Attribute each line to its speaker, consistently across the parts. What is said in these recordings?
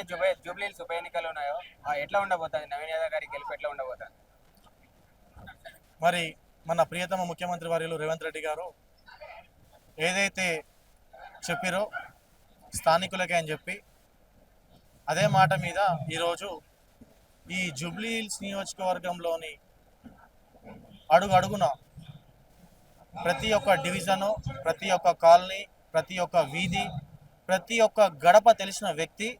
Speaker 1: ఏవైతే జుబై జూబ్లీహిల్స్ ఉప ఎన్నికలు ఉన్నాయో ఎట్లా ఉండబోతుంది? నవీన్ యాదవ్ గారి గెలుపు ఎట్లా ఉండబోతుంది?
Speaker 2: మరి మన ప్రియతమ ముఖ్యమంత్రి వర్యులు రేవంత్ రెడ్డి గారు ఏదైతే చెప్పిరో స్థానికులకే అని చెప్పి అదే మాట మీద ఈరోజు ఈ జూబ్లీ హిల్స్ నియోజకవర్గంలోని అడుగు అడుగున ప్రతి ఒక్క డివిజను ప్రతి ఒక్క కాలనీ ప్రతి ఒక్క వీధి ప్రతి ఒక్క గడప తెలిసిన వ్యక్తి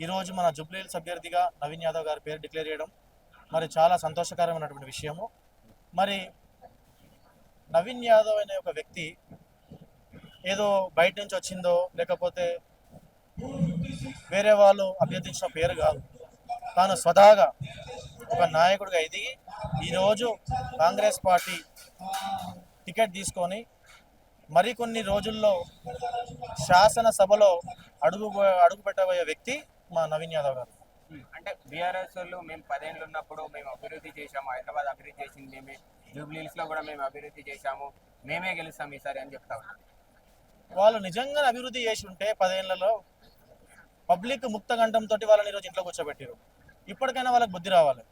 Speaker 2: ఈరోజు మన జూబ్లీ అభ్యర్థిగా నవీన్ యాదవ్ గారి పేరు డిక్లేర్ చేయడం మరి చాలా సంతోషకరమైనటువంటి విషయము. మరి నవీన్ యాదవ్ అనే ఒక వ్యక్తి ఏదో బయట నుంచి వచ్చిందో లేకపోతే వేరే వాళ్ళు అభ్యర్థించిన పేరు కాదు. తాను స్వతహాగా ఒక నాయకుడిగా ఎదిగి ఈరోజు కాంగ్రెస్ పార్టీ టికెట్ తీసుకొని మరికొన్ని రోజుల్లో శాసనసభలో అడుగు అడుగు పెట్టబోయే వ్యక్తి మా నవీన్ యాదవ్ గారు.
Speaker 1: అంటే బీఆర్ఎస్ వాళ్ళు మేము పదేళ్ళు ఉన్నప్పుడు మేము అభివృద్ధి చేశాము హైదరాబాద్ అభివృద్ధి చేసింది మేమే. జూబ్లీహిల్స్లో కూడా మేము అభివృద్ధి చేశాము. మేమే గెలుస్తాం ఈసారి అని చెప్తా
Speaker 2: వాళ్ళు నిజంగా అభివృద్ధి చేసి ఉంటే పదేళ్ళలో పబ్లిక్ ముక్త గంటంతో వాళ్ళని ఈరోజు ఇంట్లో కూర్చోబెట్టారు. ఇప్పటికైనా వాళ్ళకి బుద్ధి రావాలి.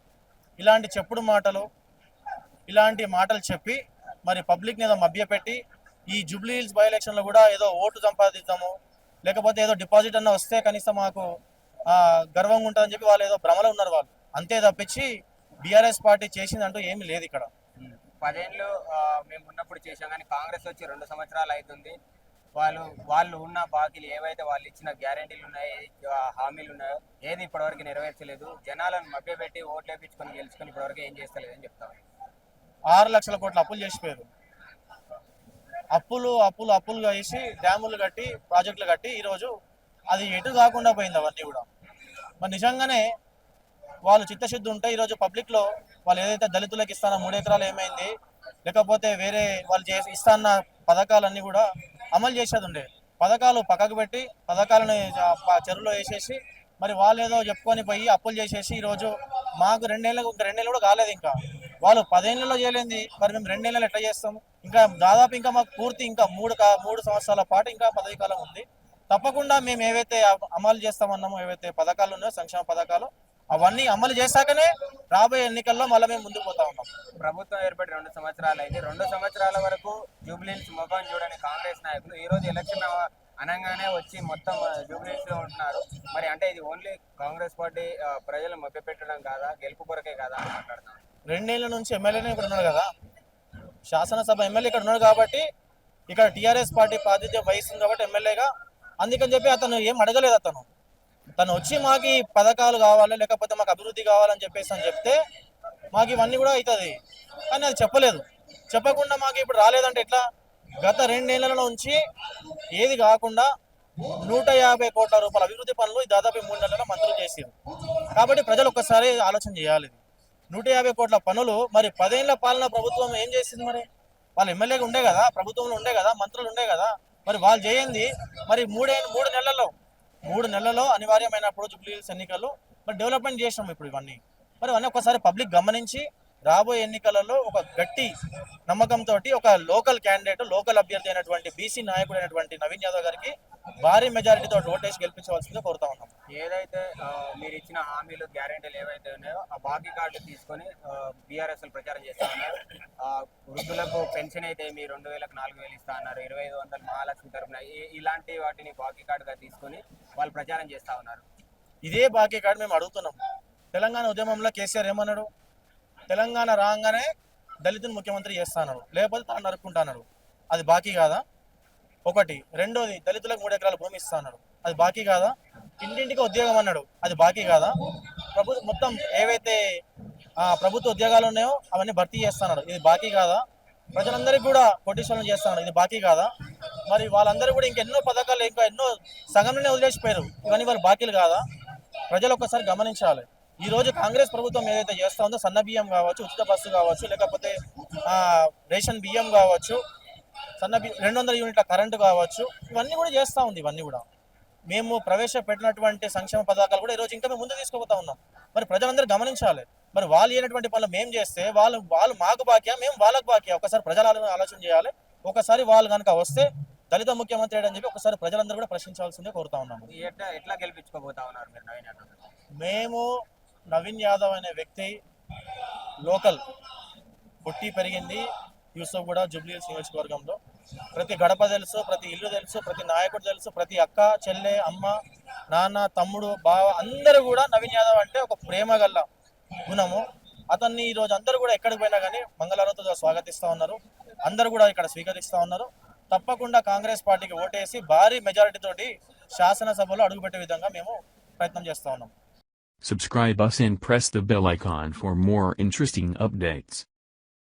Speaker 2: ఇలాంటి చెప్పుడు మాటలు ఇలాంటి మాటలు చెప్పి మరి పబ్లిక్ ఏదో మభ్యపెట్టి ఈ జూబ్లీ హిల్స్ బై ఎలక్షన్లో కూడా ఏదో ఓటు సంపాదిద్దాము లేకపోతే ఏదో డిపాజిట్ అన్న వస్తే కనీసం మాకు గర్వంగా ఉంటుందని చెప్పి వాళ్ళు ఏదో భ్రమలో ఉన్నారు వాళ్ళు. అంతే తప్పించి బీఆర్ఎస్ పార్టీ చేసిందంటూ ఏమీ లేదు ఇక్కడ.
Speaker 1: పదేళ్ళు మేము ఉన్నప్పుడు చేశాం కానీ కాంగ్రెస్ వచ్చి రెండు సంవత్సరాలు అవుతుంది వాళ్ళు వాళ్ళు ఉన్న బాకీలు ఏవైతే వాళ్ళు ఇచ్చిన గ్యారంటీలు ఉన్నాయో హామీలు ఉన్నాయో ఏది ఇప్పటివరకు నెరవేర్చలేదు. జనాలను మభ్యపెట్టి ఓట్లు వేపించుకొని గెలుచుకొని ఇప్పటివరకు ఏం చేస్తలేదు అని చెప్తాం.
Speaker 2: ఆరు లక్షల కోట్ల అప్పులు చేసిపోయారు. అప్పులు అప్పులు అప్పులు చేసి డ్యాములు కట్టి ప్రాజెక్టులు కట్టి ఈరోజు అది ఎటు కాకుండా పోయింది అవన్నీ కూడా. మరి నిజంగానే వాళ్ళు చిత్తశుద్ధి ఉంటే ఈరోజు పబ్లిక్లో వాళ్ళు ఏదైతే దళితులకు ఇస్తానో మూడు ఎకరాలు ఏమైంది లేకపోతే వేరే వాళ్ళు చే ఇస్తాన్న పథకాలన్నీ కూడా అమలు చేసేది ఉండే పథకాలు పక్కకు పెట్టి పథకాలను చెరువులో వేసేసి మరి వాళ్ళు ఏదో చెప్పుకొని పోయి అప్పులు చేసేసి ఈరోజు మాకు రెండేళ్ళకు ఇంకా రెండేళ్ళు కూడా కాలేదు ఇంకా. వాళ్ళు పదేళ్ళలో చేయలేంది మరి మేము రెండేళ్ళలో ఎట్లా చేస్తాం? ఇంకా దాదాపు ఇంకా మాకు పూర్తి ఇంకా మూడు కా- మూడు సంవత్సరాల పాటు ఇంకా పదవి కాలం ఉంది. తప్పకుండా మేము ఏవైతే అమ- అమలు చేస్తామన్నామో ఏవైతే పథకాలు ఉన్నాయో సంక్షేమ పథకాలు అవన్నీ అమలు చేశాకనే రాబోయే ఎన్నికల్లో మళ్ళీ మేము ముందుకు పోతా ఉన్నాం.
Speaker 1: ప్రభుత్వం ఏర్పడి రెండు సంవత్సరాలు అయింది. రెండు సంవత్సరాల వరకు జూబ్లీహిల్స్ ముఖం చూడని కాంగ్రెస్ నాయకులు ఈ రోజు ఎలక్షన్ అనగానే వచ్చి మొత్తం జూబ్లీహిల్స్లో ఉంటున్నారు. మరి అంటే ఇది ఓన్లీ కాంగ్రెస్ పార్టీ ప్రజలు మభ్యపెట్టడం కాదా? గెలుపు కొరకే కాదా అని మాట్లాడుతున్నారు.
Speaker 2: రెండేళ్ళ నుంచి ఎమ్మెల్యేనే ఇక్కడ ఉన్నాడు కదా. శాసనసభ ఎమ్మెల్యే ఇక్కడ ఉన్నాడు కాబట్టి ఇక్కడ టీఆర్ఎస్ పార్టీ ప్రాతినిధ్యం వహిస్తుంది కాబట్టి ఎమ్మెల్యేగా అందుకని చెప్పి అతను ఏం అడగలేదు అతను. తను వచ్చి మాకు ఈ పథకాలు కావాలి లేకపోతే మాకు అభివృద్ధి కావాలని చెప్పేసి అని చెప్తే మాకు ఇవన్నీ కూడా అవుతుంది. కానీ అది చెప్పలేదు. చెప్పకుండా మాకు ఇప్పుడు రాలేదంటే ఎట్లా? గత రెండు నెలల నుంచి ఏది కాకుండా నూట యాభై కోట్ల రూపాయల అభివృద్ధి పనులు దాదాపు మూడు నెలల మంత్రులు చేసారు కాబట్టి ప్రజలు ఒక్కసారి ఆలోచన చేయాలి. నూట యాభై కోట్ల పనులు మరి పదేళ్ళ పాలన ప్రభుత్వం ఏం చేసింది మరి? వాళ్ళు ఎమ్మెల్యేగా ఉండే కదా ప్రభుత్వంలో ఉండే కదా మంత్రులు ఉండే కదా. మరి వాళ్ళు చేయండి మరి మూడే మూడు నెలల్లో మూడు నెలల్లో అనివార్యమైనప్పుడు జూబ్లీహిల్స్ ఎన్నికల్లో మరి డెవలప్మెంట్ చేసినాం ఇప్పుడు ఇవన్నీ. మరి ఇవన్నీ ఒకసారి పబ్లిక్ గమనించి రాబోయే ఎన్నికలలో ఒక గట్టి నమ్మకంతో ఒక లోకల్ క్యాండిడేట్ లోకల్ అభ్యర్థి అయినటువంటి బీసీ నాయకుడు అయినటువంటి నవీన్ యాదవ్ గారికి భారీ మెజారిటీతో ఓటేసి గెలిపించవలసిందిగా కోరుతా ఉన్నాం.
Speaker 1: ఏదైతే మీరు ఇచ్చిన హామీలు గ్యారెంటీలు ఏవైతే ఉన్నాయో ఆ బాకీ కార్డు తీసుకొని బీఆర్ఎస్ ప్రచారం చేస్తా ఉన్నారు. ఆ, వృద్ధులకు పెన్షన్ అయితే మీ రెండు వేలకు నాలుగు వేలు ఇస్తా అన్నారు. ఇరవై ఐదు వందలు మహాలక్ష్మి తరపున. ఈ- ఇలాంటి వాటిని బాకీ కార్డుగా తీసుకొని వాళ్ళు ప్రచారం చేస్తా ఉన్నారు.
Speaker 2: ఇదే బాకీ కార్డు మేము అడుగుతున్నాం. తెలంగాణ ఉద్యమంలో కేసీఆర్ ఏమన్నాడు? తెలంగాణ రాగానే దళితుని ముఖ్యమంత్రి చేస్తాడు లేకపోతే తాను నరుక్కుంటాడు అది బాకీ కాదా? ఒకటి. రెండోది దళితులకు మూడు ఎకరాల భూమి ఇస్తాడు అది బాకీ కాదా? ఇంటింటికి ఉద్యోగం అన్నాడు. అది బాకీ కాదా? ప్రభుత్వం మొత్తం ఏవైతే ప్రభుత్వ ఉద్యోగాలు ఉన్నాయో అవన్నీ భర్తీ చేస్తున్నాడు ఇది బాకీ కాదా? ప్రజలందరికీ కూడా కోటీశ్వరం చేస్తున్నాడు ఇది బాకీ కాదా? మరి వాళ్ళందరూ కూడా ఇంకెన్నో పథకాలు ఇంకా ఎన్నో సగంలోనే వదిలేసిపోయారు. ఇవన్నీ వాళ్ళు బాకీలు కాదా? ప్రజలు ఒక్కసారి గమనించాలి. ఈ రోజు కాంగ్రెస్ ప్రభుత్వం ఏదైతే చేస్తా ఉందో సన్న బియ్యం కావచ్చు ఉచిత బస్సు కావచ్చు లేకపోతే రేషన్ బియ్యం కావచ్చు సన్న రెండు వందల యూనిట్ల కరెంటు కావచ్చు ఇవన్నీ కూడా చేస్తా ఉంది ఇవన్నీ కూడా. మేము ప్రవేశపెట్టినటువంటి సంక్షేమ పథకాలు కూడా ఈరోజు ఇంకా మేము ముందు తీసుకుపోతా ఉన్నాం. మరి ప్రజలందరూ గమనించాలి. మరి వాళ్ళు అయినటువంటి పనులు మేము చేస్తే వాళ్ళు వాళ్ళు మాకు బాక్యా మేము వాళ్ళకు బాక్యా ఒకసారి ప్రజలు ఆలో- ఆలోచన చేయాలి. ఒకసారి వాళ్ళు కనుక వస్తే దళిత ముఖ్యమంత్రి అని చెప్పి ఒకసారి ప్రజలందరూ కూడా ప్రశ్నించాల్సిందే కోరుతా ఉన్నాము
Speaker 1: ఎట్లా గెలిపించుకోబోతా ఉన్నారు మీరు నవీన్ యాదవ్?
Speaker 2: మేము నవీన్ యాదవ్ అనే వ్యక్తి లోకల్ పుట్టి పెరిగింది. యూసఫ్ కూడా జూబ్లీహిల్స్ నియోజకవర్గంలో. ప్రతి గడప తెలుసు ప్రతి ఇల్లు తెలుసు ప్రతి నాయకుడు తెలుసు ప్రతి అక్క చెల్లె అమ్మ నాన్న తమ్ముడు బావ అందరూ కూడా నవీన్ యాదవ్ అంటే ఒక ప్రేమ గల్ల గుణము. అతన్ని ఈరోజు అందరూ కూడా ఎక్కడికి పోయినా కానీ మంగళారతో స్వాగతిస్తూ ఉన్నారు. అందరూ కూడా ఇక్కడ స్వీకరిస్తా ఉన్నారు. తప్పకుండా కాంగ్రెస్ పార్టీకి ఓటేసి భారీ మెజారిటీ తోటి శాసనసభలో అడుగుపెట్టే విధంగా మేము ప్రయత్నం చేస్తా ఉన్నాం.
Speaker 3: Subscribe us and press the bell icon for more interesting updates.